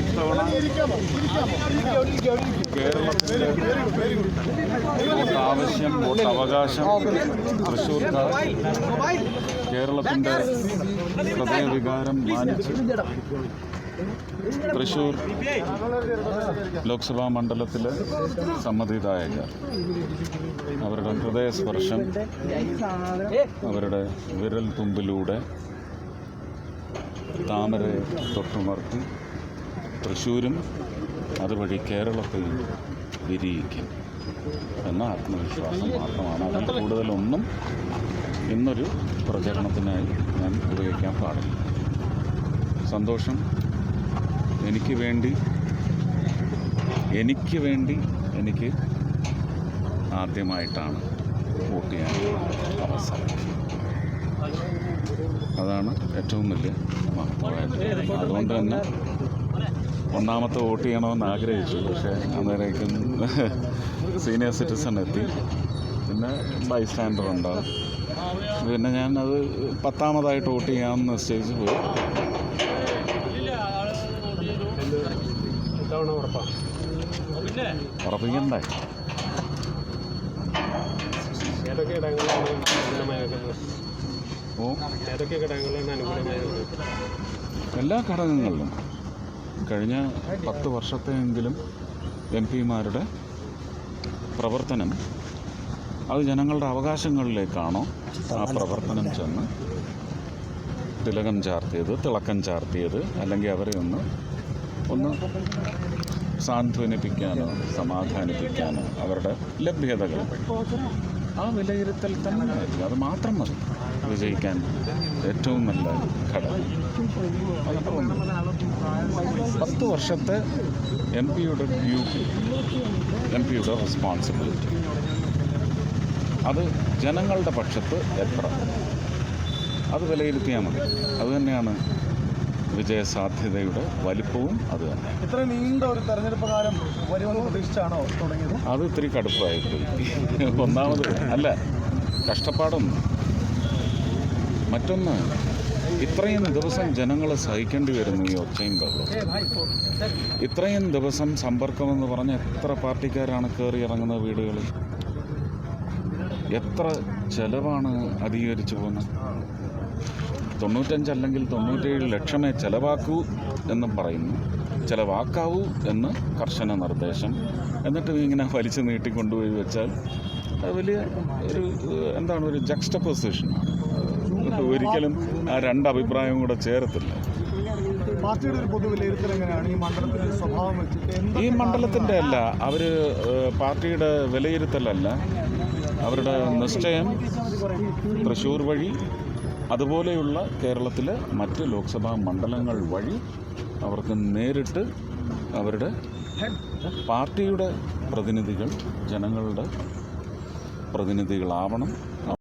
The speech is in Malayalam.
ഇത്തവണ കേരളത്തിലെ വോട്ട് വോട്ടവകാശം തൃശ്ശൂർക്കാർ കേരളത്തിന്റെ ഹൃദയവികാരം മാനിച്ച് തൃശ്ശൂർ ലോക്സഭാ മണ്ഡലത്തിലെ സമ്മതിദായകർ. അവരുടെ ഹൃദയസ്പർശം അവരുടെ വിരൽ തുമ്പിലൂടെ താമരയെ തൊട്ടുണർത്തി തൃശ്ശൂരും അതുവഴി കേരളത്തെയും വിരിയിക്കും എന്ന ആത്മവിശ്വാസം മാത്രമാണ്. അതിൽ കൂടുതലൊന്നും ഇന്നൊരു പ്രചരണത്തിനായി ഞാൻ ഉപയോഗിക്കാൻ പാടില്ല. സന്തോഷം. എനിക്ക് വേണ്ടി എനിക്ക് വേണ്ടി എനിക്ക് ആദ്യമായിട്ടാണ് വോട്ട് ചെയ്യാൻ അവസരം. അതാണ് ഏറ്റവും വലിയ മഹത്വമായിട്ട് അതുകൊണ്ട് തന്നെ ഒന്നാമത്തെ വോട്ട് ചെയ്യണമെന്ന് ആഗ്രഹിച്ചു. പക്ഷേ അന്നേരേക്കും സീനിയർ സിറ്റിസൺ എത്തി. പിന്നെ ബൈ സ്റ്റാൻഡർ ഉണ്ടാവും പിന്നെ ഞാനത് പത്താമതായിട്ട് വോട്ട് ചെയ്യാമെന്ന് നിശ്ചയിച്ച് പോയി. ഇത്തവണ ഉറപ്പാണ് ഉറപ്പിക്കണ്ടേ? ഏതൊക്കെ ഇടങ്ങളാണ് അനുകൂലമായേക്കുന്നത് ഓ? ഏതൊക്കെ ഘടകങ്ങളാണ് അനുകൂലമായത്? എല്ലാ ഘടകങ്ങളിലും. കഴിഞ്ഞ പത്ത് വർഷത്തെയെങ്കിലും എം പിമാരുടെ പ്രവർത്തനം അത് ജനങ്ങളുടെ അവകാശങ്ങളിലേക്കാണോ ആ പ്രവർത്തനം ചെന്ന് തിലകം ചാർത്തിയത് തിളക്കം ചാർത്തിയത് അല്ലെങ്കിൽ അവരെ ഒന്ന് ഒന്ന് സാന്ത്വനിപ്പിക്കാനോ സമാധാനിപ്പിക്കാനോ അവരുടെ ലഭ്യതകൾ. ആ വിലയിരുത്തൽ തന്നെ ആയിരിക്കും. അത് മാത്രം മതി. വിജയിക്കാൻ ഏറ്റവും നല്ല ഘടകം. പത്ത് വർഷത്തെ എം പിയുടെ ഡ്യൂട്ടി എം പിയുടെ റെസ്പോൺസിബിലിറ്റി അത് ജനങ്ങളുടെ പക്ഷത്ത് എത്ര അത് വിലയിരുത്തിയാൽ മതി. അതുതന്നെയാണ് വിജയസാധ്യതയുടെ വലിപ്പവും അത് തന്നെ. ഇത്ര നീണ്ട ഒരു തെരഞ്ഞെടുപ്പ് കാലം വരുമെന്ന് പ്രതീക്ഷിച്ചാണോ തുടങ്ങിയത്? അത് ഇത്തിരി കടുപ്പായിട്ട് ഒന്നാമത് അല്ല കഷ്ടപ്പാടൊന്നും മറ്റൊന്ന് ഇത്രയും ദിവസം ജനങ്ങൾ സഹിക്കേണ്ടി വരുന്നു ഈ ഒച്ചയും ബഹളം ഇത്രയും ദിവസം സമ്പർക്കമെന്ന് പറഞ്ഞ എത്ര പാർട്ടിക്കാരാണ് കയറി ഇറങ്ങുന്നത് വീടുകളിൽ? എത്ര ചെലവാണ് അധികരിച്ചു പോകുന്നത്? തൊണ്ണൂറ്റഞ്ചല്ലെങ്കിൽ തൊണ്ണൂറ്റേഴ് ലക്ഷമേ ചിലവാക്കൂ എന്ന് പറയുന്നു. ചിലവാക്കാവൂ എന്ന് കർശന നിർദ്ദേശം. എന്നിട്ട് ഇങ്ങനെ വലിച്ചു നീട്ടിക്കൊണ്ടുപോയി വെച്ചാൽ അത് വലിയ ഒരു എന്താണ് ഒരു ജക്സ്റ്റപ്പൊസിഷനാണ് ഒരിക്കലും ആ രണ്ട് അഭിപ്രായവും കൂടെ ചേരത്തില്ല. പാർട്ടിയുടെ ഒരു പൊതു വിലയിരുത്തൽ എങ്ങനെയാണ്? ഈ മണ്ഡലത്തിന്റെ സ്വഭാവം വെച്ചിട്ട് ഈ മണ്ഡലത്തിന്റെ അല്ല അവർ പാർട്ടിയുടെ വിലയിരുത്തലല്ല. അവരുടെ നിശ്ചയം തൃശ്ശൂർ വഴി അതുപോലെയുള്ള കേരളത്തിലെ മറ്റ് ലോക്സഭാ മണ്ഡലങ്ങൾ വഴി അവർക്ക് നേരിട്ട് അവരുടെ പാർട്ടിയുടെ പ്രതിനിധികൾ ജനങ്ങളുടെ പ്രതിനിധികളാവണം.